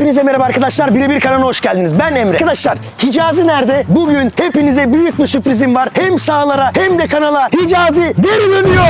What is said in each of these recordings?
Hepinize merhaba arkadaşlar. Birebir kanalına hoş geldiniz. Ben Emre. Arkadaşlar Hicazi nerede? Bugün hepinize büyük bir sürprizim var. Hem sahalara hem de kanala Hicazi geri dönüyor.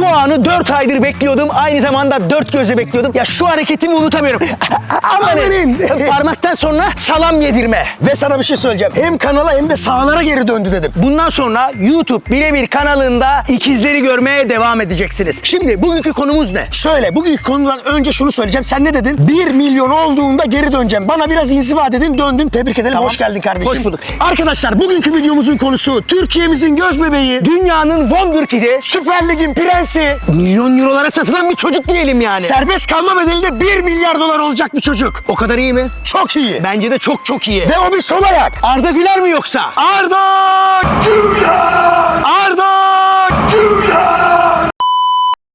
Bu anı 4 aydır bekliyordum. Aynı zamanda 4 gözle bekliyordum. Ya şu hareketimi unutamıyorum. Amanın. Parmaktan sonra salam yedirme. Ve sana bir şey söyleyeceğim. Hem kanala hem de sahalara geri döndü dedim. Bundan sonra YouTube Birebir kanalında ikizleri görmeye devam edeceksiniz. Şimdi bugünkü konumuz ne? Şöyle bugünkü konudan önce şunu söyleyeceğim. Sen ne dedin? 1 milyon olduğunda geri döneceğim. Bana biraz inziva dedin. Döndün. Tebrik ederim. Hoş geldin kardeşim. Hoş bulduk. Arkadaşlar bugünkü videomuzun konusu Türkiye'mizin göz bebeği, dünyanın Wonderkid'i, Süper Lig'in prensi, milyon eurolara satılan bir çocuk diyelim yani. Serbest kalma bedeli de 1 milyar dolar olacak bir çocuk. O kadar iyi mi? Çok iyi. Bence de çok çok iyi. Ve o bir sol ayak. Arda Güler mi yoksa? Arda Güler! Arda Güler!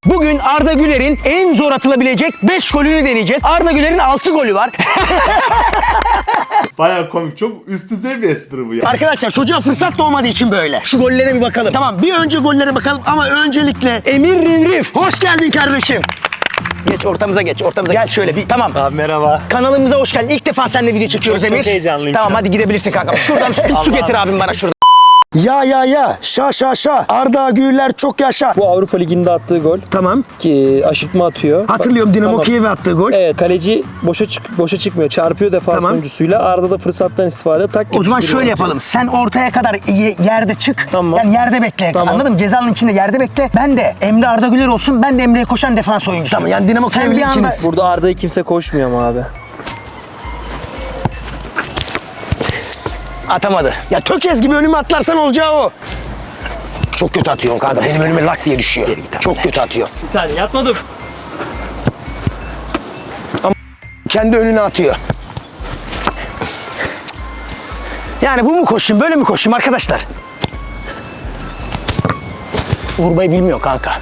Bugün Arda Güler'in en zor atılabilecek 5 golünü deneyeceğiz. Arda Güler'in 6 golü var. Baya komik. Çok üst düzey bir espri bu ya. Arkadaşlar çocuğa fırsat doğmadığı için böyle. Şu gollere bir bakalım. Tamam bir önce gollere bakalım ama öncelikle Emir Rivrif. Hoş geldin kardeşim. Geç ortamıza geç ortamıza. Gel şöyle bir tamam. Abi merhaba. Kanalımıza hoş geldin. İlk defa seninle video çekiyoruz Çok- Emir. çok heyecanlıyım Tamam şu an. hadi gidebilirsin kanka. Şuradan bir su getir abim bana şuradan. Ya ya ya şa şa şa Arda Güler çok yaşa. Bu Avrupa Ligi'nde attığı gol Tamam. ki aşırtma atıyor. Hatırlıyorum Dinamo Tamam. Kiev'e attığı gol. Evet kaleci boşa çık boşa çıkmıyor. Çarpıyor defans Tamam. oyuncusuyla. Arda da fırsattan istifade tak O zaman şöyle yapalım. Sen ortaya kadar ye- yerde çık. Tamam. Yani yerde bekle. Tamam. Anladın mı? Cezanın içinde yerde bekle. Ben de Emre Arda Güler olsun. Ben de Emre'ye koşan defans oyuncusu. Tamam yani Dinamo Kiev'li anda- ikiniz. Burada Arda'yı kimse koşmuyor mu abi? Atamadı. Ya Tökez gibi önüme atlarsan olacağı o. Çok kötü atıyorsun kanka. Benim önüme lak diye düşüyor. Çok kötü atıyor. Bir saniye yatmadım. Kendi önüne atıyor. Yani bu mu koşayım, böyle mi koşayım arkadaşlar? Vurmayı bilmiyor kanka.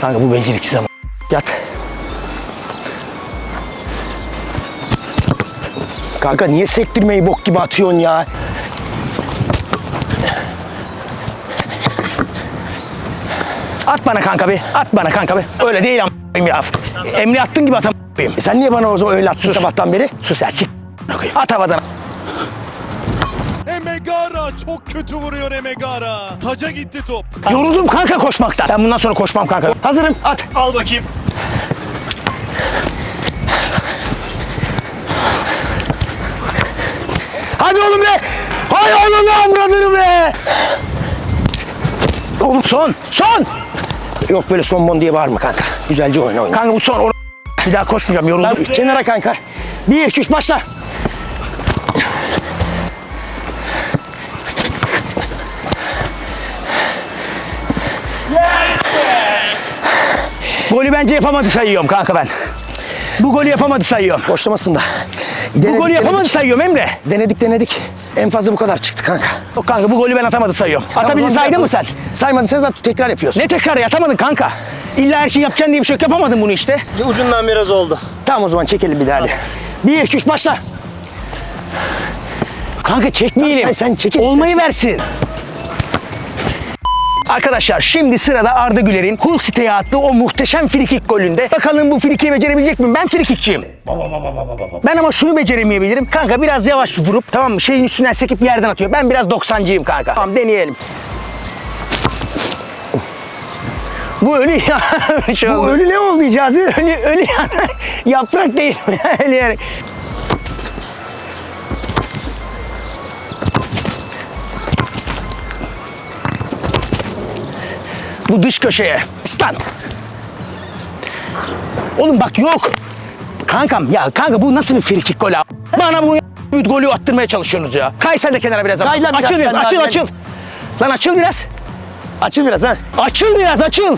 Kanka bu beceriksiz ama. Yat. Kanka niye sektirmeyi bok gibi atıyorsun ya? At bana kanka bir. At bana kanka bir. Öyle değil ama ya. Emre attın gibi atam. E sen niye bana o zaman öyle attın sabahtan beri? Sus ya sik. At havadan. Emegara çok kötü vuruyor Emegara. Taca gitti top. Yoruldum kanka koşmaktan. Ben bundan sonra koşmam kanka. Hazırım. At. Al bakayım. Hadi oğlum be. Hay ananı avradını be. Oğlum son. Son. Yok böyle son bon diye bağırma kanka. Güzelce oyna oyna. Kanka bu son. Or- bir daha koşmayacağım yoruldum. Kenara kanka. Bir, iki, üç başla. Golü bence yapamadı sayıyorum kanka ben. Bu golü yapamadı sayıyorum. Boşlamasın da. bu golü yapamadı sayıyorum Emre. Denedik denedik. En fazla bu kadar çıktı kanka. Yok kanka bu golü ben atamadı sayıyorum. Atabildin saydın mı sen? Saymadın sen zaten tekrar yapıyorsun. Ne tekrar yatamadın kanka? İlla her şeyi yapacaksın diye bir şey yok yapamadın bunu işte. Ucundan biraz oldu. Tamam o zaman çekelim bir daha hadi. Bir, iki, üç başla. Kanka çekmeyelim. Sen, sen çekil. Olmayı versin. Arkadaşlar şimdi sırada Arda Güler'in Hull City'ye attığı o muhteşem frikik golünde. Bakalım bu frikiyi becerebilecek miyim? Ben frikikçiyim. Ben ama şunu beceremeyebilirim. Kanka biraz yavaş vurup tamam mı? Şeyin üstünden sekip yerden atıyor. Ben biraz 90'cıyım kanka. Tamam deneyelim. Bu ölü ya. Bu ölü ne oldu Hicazi? Ölü, ölü ya. Yaprak değil mi? ölü yani. Bu dış köşeye. Stand. Oğlum bak yok. Kankam ya kanka bu nasıl bir frikik gol abi? Bana bu bir golü attırmaya çalışıyorsunuz ya. Kay sen de kenara biraz. Kay lan biraz açıl biraz, açıl açıl. Lan açıl biraz. Açıl biraz ha. Açıl biraz açıl.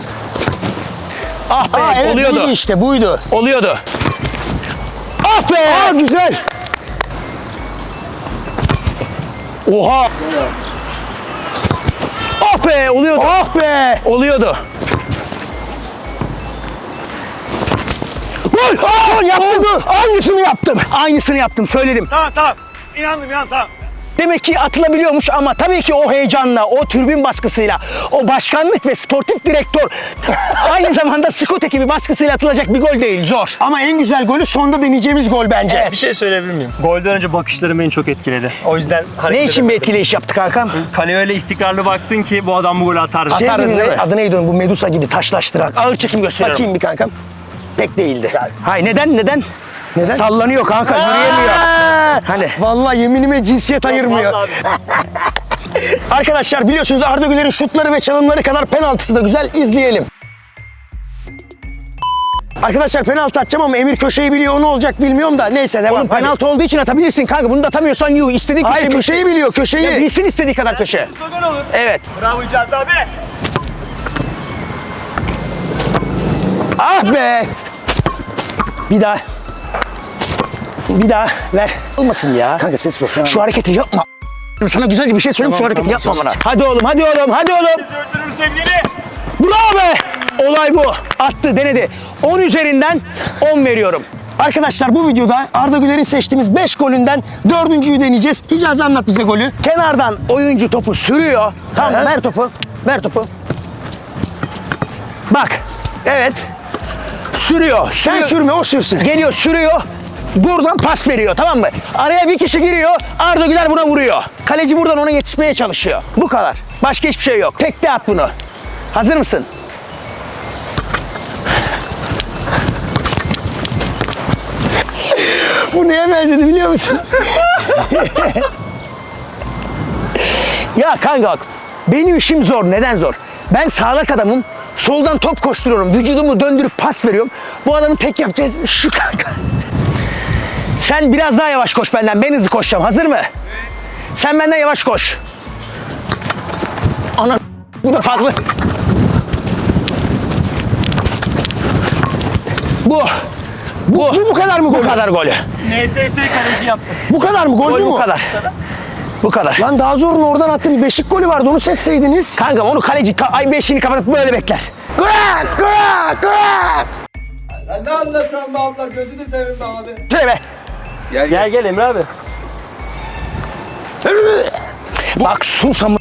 Ah be Aa, evet oluyordu. buydu işte buydu. Oluyordu. Ah be. Aa güzel. Oha. Ah be oluyordu. Ah be. Oluyordu. Gol! Aa, yaptım. Aynısını yaptım. Aynısını yaptım. Söyledim. Tamam tamam. İnandım inan tamam. Demek ki atılabiliyormuş ama tabii ki o heyecanla, o türbün baskısıyla, o başkanlık ve sportif direktör aynı zamanda scout ekibi baskısıyla atılacak bir gol değil. Zor. Ama en güzel golü sonda deneyeceğimiz gol bence. Bir şey söyleyebilir miyim? Golden önce bakışlarım beni çok etkiledi. O yüzden hareket Ne için bir edemedim. etkileyiş yaptı kankam? Kaleye öyle istikrarlı baktın ki bu adam bu golü atar. Şey Atar dedin değil mi? Adı neydi onun bu Medusa gibi taşlaştıran. Ağır çekim gösteriyorum. Bakayım bir kankam. Pek değildi. Hay neden neden? Neden? Sallanıyor kanka yürüyemiyor. Hani Vallahi yeminime cinsiyet ayırmıyor. Arkadaşlar biliyorsunuz Arda Güler'in şutları ve çalımları kadar penaltısı da güzel izleyelim. Arkadaşlar penaltı atacağım ama Emir köşeyi biliyor ne olacak bilmiyorum da neyse devam. Oğlum hadi. penaltı olduğu için atabilirsin kanka. Bunu da atamıyorsan yuh. İstediği Hayır köşeyi köşeyi biliyor köşeyi. Ya bilsin istediği kadar köşe. gol olur. Evet. Bravo İcaz abi. Ah be. Bir daha. Bir daha ver. Olmasın ya. Kanka ses. Sen Şu hareketi yapma. Sana güzel bir şey söyleyeyim şu hareketi tamam, yapma bana. Hadi oğlum hadi oğlum hadi oğlum. Öldürür sevgili. Bravo be. Olay bu. Attı denedi. 10 üzerinden 10 veriyorum. Arkadaşlar bu videoda Arda Güler'in seçtiğimiz 5 golünden dördüncüyü deneyeceğiz. Hicazi anlat bize golü. Kenardan oyuncu topu sürüyor. Tamam Aha. ver topu. Ver topu. Bak. Evet. Sürüyor. Sen sürme o sürsün. Geliyor sürüyor. Buradan pas veriyor tamam mı? Araya bir kişi giriyor. Arda Güler buna vuruyor. Kaleci buradan ona yetişmeye çalışıyor. Bu kadar. Başka hiçbir şey yok. Tekte at bunu. Hazır mısın? Bu neye benzedi biliyor musun? Ya kanka bak. Benim işim zor. Neden zor? Ben sağlak adamım. Soldan top koşturuyorum. Vücudumu döndürüp pas veriyorum. Bu adamın tek yapacağı şu kanka. Sen biraz daha yavaş koş benden. Ben hızlı koşacağım. Hazır mı? Sen benden yavaş koş. Ana bu da farklı. Bu. Bu, bu, bu kadar mı gol? Bu kadar golü. NSS kaleci yaptı. Bu kadar mı? Gol, Gol mü bu bu? kadar. Bu kadar. Lan daha zorun oradan attı bir beşik golü vardı onu seçseydiniz. Kanka onu kaleci ka- ay beşini kapatıp böyle bekler. Grak grak grak. Ne anlatıyorsun be abla gözünü seveyim be abi. Şöyle be. Gel gel Emre abi. Bak sus ama.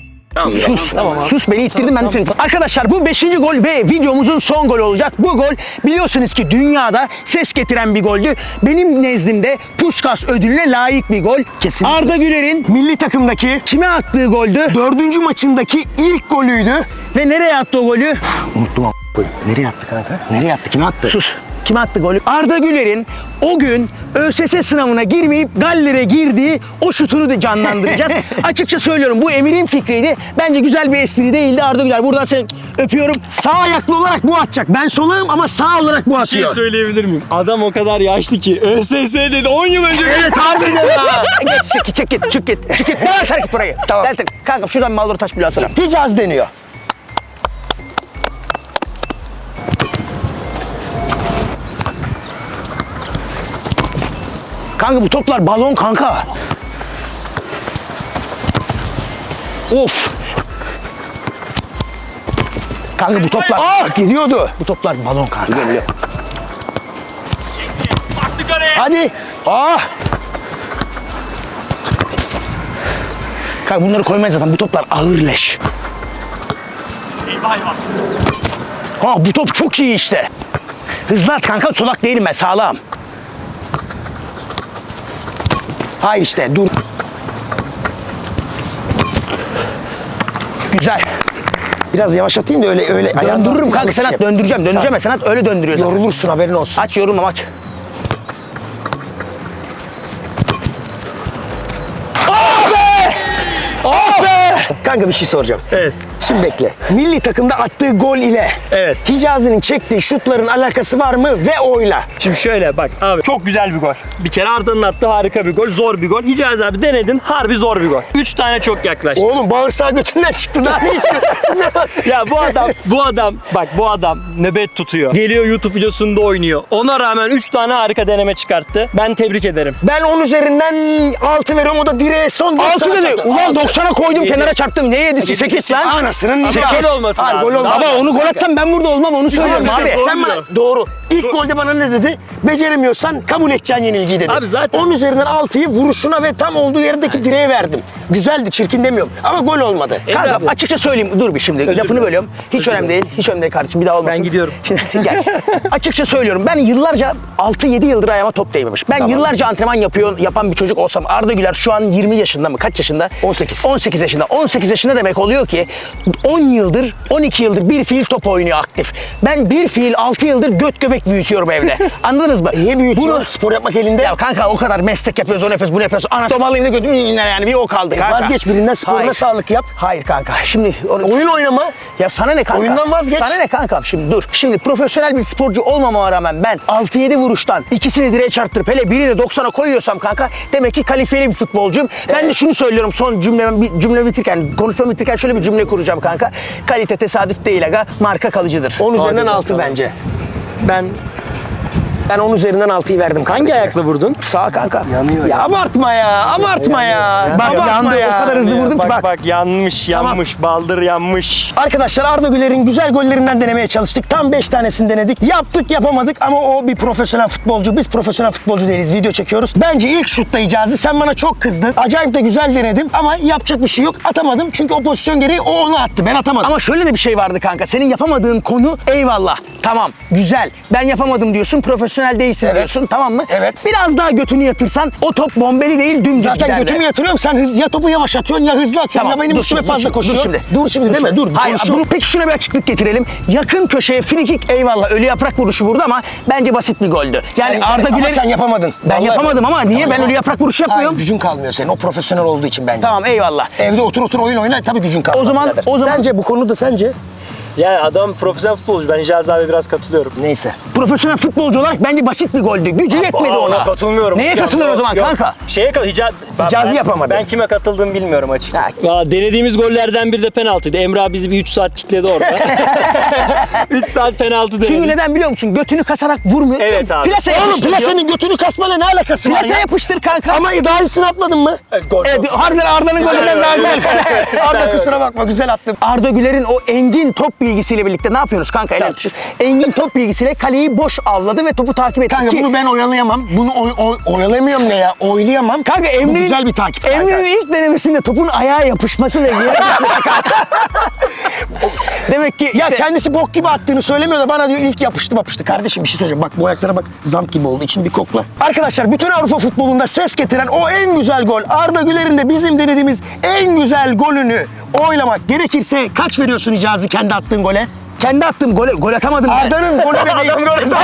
sus. Sus beni ittirdin ben de seni. Arkadaşlar bu 5. gol ve videomuzun son golü olacak. Bu gol biliyorsunuz ki dünyada ses getiren bir goldü. Benim nezdimde Puskas ödülüne layık bir gol. Kesinlikle. Arda Güler'in Milli takımdaki kime attığı goldü dördüncü maçındaki ilk golüydü. ve nereye attı o golü? Unuttum ama koyayım. Nereye attı kanka? Nereye attı? Kime attı? Sus. Kime attı golü? Arda Güler'in o gün ÖSS sınavına girmeyip Galler'e girdiği o şutunu da canlandıracağız. Açıkça söylüyorum bu Emir'in fikriydi. Bence güzel bir espri değildi Arda Güler. Buradan seni öpüyorum. Sağ ayaklı olarak bu atacak. Ben solağım ama sağ olarak bu Bir şey atıyor. söyleyebilir miyim? Adam o kadar yaşlı ki ÖSS dedi 10 yıl önce. Evet harbiden ha. Geç çık git çık git çık git çık git. Gel sen git burayı. Tamam. Kanka şuradan Maldor taş bile alsana. Hicaz deniyor. Kanka bu toplar balon kanka. Of. Kanka bu toplar... Ah gidiyordu. Bu toplar balon kanka. Hadi. Ah! Kanka bunları koymayız zaten. Bu toplar ağır leş. Eyvah eyvah. Ha bu top çok iyi işte. Hızlı at kanka. Solak değilim ben. Sağlam. Hayır işte dur. Güzel. Biraz yavaşlatayım da öyle öyle. ayağını Döndürürüm kanka. Senat yap. döndüreceğim. Döndüreceğim. Senat öyle döndürüyor zaten. Yorulursun haberin olsun. Aç yorulmam aç. Kanka bir şey soracağım. Evet. Şimdi bekle. Milli takımda attığı gol ile Evet. Hicazi'nin çektiği şutların alakası var mı ve oyla? Şimdi şöyle bak abi çok güzel bir gol. Bir kere Arda'nın attığı harika bir gol. Zor bir gol. Hicaz abi denedin. Harbi zor bir gol. 3 tane çok yaklaştı. Oğlum bağırsağı götünden çıktı daha ne istiyorsun? Ya bu adam, bu adam, bak bu adam nöbet tutuyor. Geliyor YouTube videosunda oynuyor. Ona rağmen 3 tane harika deneme çıkarttı. Ben tebrik ederim. ben 10 üzerinden 6 veriyorum o da direğe son. Altı doksan dedi. çarptı. Ulan Altı. 90'a koydum Yedi. kenara çarptım. Ne yedisi? 8 lan. Anasının Ama nikahı. gol olması Hayır, lazım. Baba onu gol atsam ben burada olmam onu söylüyorum abi. Sen bana doğru. İlk golde bana ne dedi? Beceremiyorsan kabul edeceksin yenilgiyi dedi. Abi zaten- 10 üzerinden 6'yı vuruşuna ve tam olduğu yerdeki direğe verdim. Güzeldi, çirkin demiyorum. Ama gol olmadı. Emre Kanka abi. açıkça söyleyeyim dur bir şimdi Özür lafını dilerim. bölüyorum. Hiç Özür önemli değil. Hiç önemli değil kardeşim bir daha olmasın. Ben gidiyorum. Şimdi gel. açıkça söylüyorum ben yıllarca 6-7 yıldır ayağıma top değmemiş. Ben yıllarca antrenman yapıyor, yapan bir çocuk olsam Arda Güler şu an 20 yaşında mı? Kaç yaşında? 18. 18 yaşında. 18 yaşında demek oluyor ki 10 yıldır, 12 yıldır bir fiil top oynuyor aktif. Ben bir fiil 6 yıldır göt göbek büyütüyorum evde. Anladınız mı? Niye büyütüyor? Bunu Spor yapmak elinde. ya kanka o kadar meslek yapıyoruz, onu yapıyoruz, bunu yapıyoruz. Ana domalıyım da götüm yani bir o kaldı kanka. E, Vazgeç birinden sporuna Hayır. sağlık yap. Hayır kanka. Şimdi onu... Oyun oynama. Ya sana ne kanka? Oyundan vazgeç. Sana ne kanka? Şimdi dur. Şimdi profesyonel bir sporcu olmamama rağmen ben 6-7 vuruştan ikisini direğe çarptırıp hele birini 90'a koyuyorsam kanka demek ki kalifiyeli bir futbolcuyum. Ben de şunu söylüyorum son cümlemi, bir cümle bitirken, konuşmamı bitirken şöyle bir cümle kuracağım kanka. Kalite tesadüf değil aga, marka kalıcıdır. 10 üzerinden Hadi 6 bakalım. bence. Ben Ben 10 üzerinden 6'yı verdim kardeşime. hangi ayakla vurdun? Sağ kanka. Yanıyor. Ya abartma ya, abartma ya. Bak, abartma yandı, ya. o kadar hızlı vurdum ki bak. bak. Bak yanmış Tamam. yanmış baldır yanmış. Arkadaşlar Arda Güler'in güzel gollerinden denemeye çalıştık. Tam 5 tanesini denedik. Yaptık yapamadık ama o bir profesyonel futbolcu. Biz profesyonel futbolcu değiliz. Video çekiyoruz. Bence ilk şutta icazı. Sen bana çok kızdın. Acayip de güzel denedim ama yapacak bir şey yok. Atamadım çünkü o pozisyon gereği o onu attı. Ben atamadım. Ama şöyle de bir şey vardı kanka. Senin yapamadığın konu eyvallah. Tamam, güzel. Ben yapamadım diyorsun, profesyonel değilsin Evet. diyorsun. Tamam mı? Evet. Biraz daha götünü yatırsan o top bombeli değil dümdüz Zaten giderdi. götümü yatırıyorum. Sen hız, ya topu yavaş atıyorsun ya hızlı atıyorsun ya benim dur üstüme şimdi, fazla dur koşuyor. Dur şimdi. Dur şimdi deme dur. Hayır, konuşuyor. bunu, peki şuna bir açıklık getirelim. Yakın köşeye frikik eyvallah ölü yaprak vuruşu vurdu ama bence basit bir goldü. Yani Sen- Arda ama Güler sen yapamadın. Ben Vallahi yapamadım ama niye? Ben Tamam. ölü yaprak vuruşu yapmıyorum. Hayır gücün kalmıyor senin. O profesyonel olduğu için bence. Tamam eyvallah. Evde otur otur oyun oyna tabii gücün kalmaz. O zaman- birader. o zaman- Sence bu konuda sence? Yani adam profesyonel futbolcu. Ben Hicazi abi biraz katılıyorum. Neyse. Profesyonel futbolcu olarak bence basit bir goldü. Gücü yetmedi Aa, ona. katılmıyorum. Neye Yok, katılıyor o yok, zaman yok. kanka? Şeye kat Hica... Ben- Hicazi ben- yapamadı. Ben kime katıldığımı bilmiyorum açıkçası. Ya, denediğimiz gollerden biri de penaltıydı. Emre abi bizi bir 3 saat kitledi orada. 3 saat penaltı Çünkü denedik. neden biliyor musun? Götünü kasarak vurmuyor. Evet abi. Plase Oğlum yapıştır. plasenin götünü kasmayla ne alakası var Plase ya? yapıştır kanka. Ama daha iyisini atmadın mı? Evet, gol Evet, harbiden Arda'nın golünden daha güzel. Arda kusura bakma güzel attım. Arda Güler'in o engin top bilgisiyle birlikte ne yapıyoruz kanka? Tutuşuz. Engin top bilgisiyle kaleyi boş avladı ve topu takip etti. Kanka ki, bunu ben oyalayamam. Bunu oy, oy, oyalayamıyorum ne ya? Oylayamam. Kanka Bu Emre'nin güzel bir takip. kanka. Emre'nin ilk denemesinde topun ayağa yapışması ve yere. Demek ki Ya işte- kendisi bok gibi attığını söylemiyor da bana diyor ilk yapıştı yapıştı. Kardeşim bir şey söyleyeceğim. Bak bu ayaklara bak zamp gibi oldu. İçini bir kokla. Arkadaşlar bütün Avrupa futbolunda ses getiren o en güzel gol. Arda Güler'in de bizim denediğimiz en güzel golünü oylamak gerekirse kaç veriyorsun Hicazi kendi attığın gole? Kendi attığım gole gol atamadım. Arda'nın golü de değil.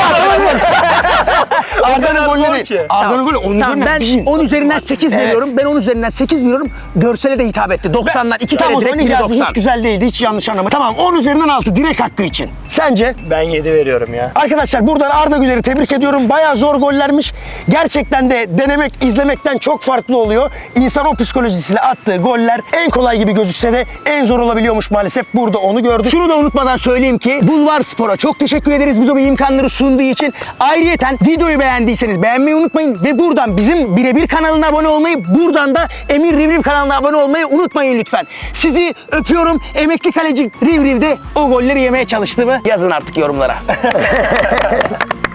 Arda'nın golü zor değil. ki. Arda'nın golü onun Tamam, üzerinden ben bin. 10 üzerinden 8 Evet. veriyorum. Ben 10 üzerinden 8 veriyorum. Görsele de hitap etti. 90'lar 2 Tamam kere direkt zaman biri Hicazi 90. hiç güzel değildi. Hiç yanlış anlama. Tamam 10 üzerinden 6 direkt hakkı için. Sence? Ben 7 veriyorum ya. Arkadaşlar buradan Arda Güler'i tebrik ediyorum. Bayağı zor gollermiş. Gerçekten de denemek, izlemekten çok farklı oluyor. İnsan o psikolojisiyle attığı goller en kolay gibi gözükse de en zor olabiliyormuş maalesef. Burada onu gördük. Şunu da unutmadan söyleyeyim ki Bulvar Spor'a çok teşekkür ederiz bize bu imkanları sunduğu için. Ayrıyeten videoyu beğendiyseniz beğenmeyi unutmayın ve buradan bizim birebir kanalına abone olmayı, buradan da Emir Rivriv kanalına abone olmayı unutmayın lütfen. Sizi öpüyorum. Emekli kaleci Rivriv'de o golleri yemeye çalıştığımı yazın artık yorumlara.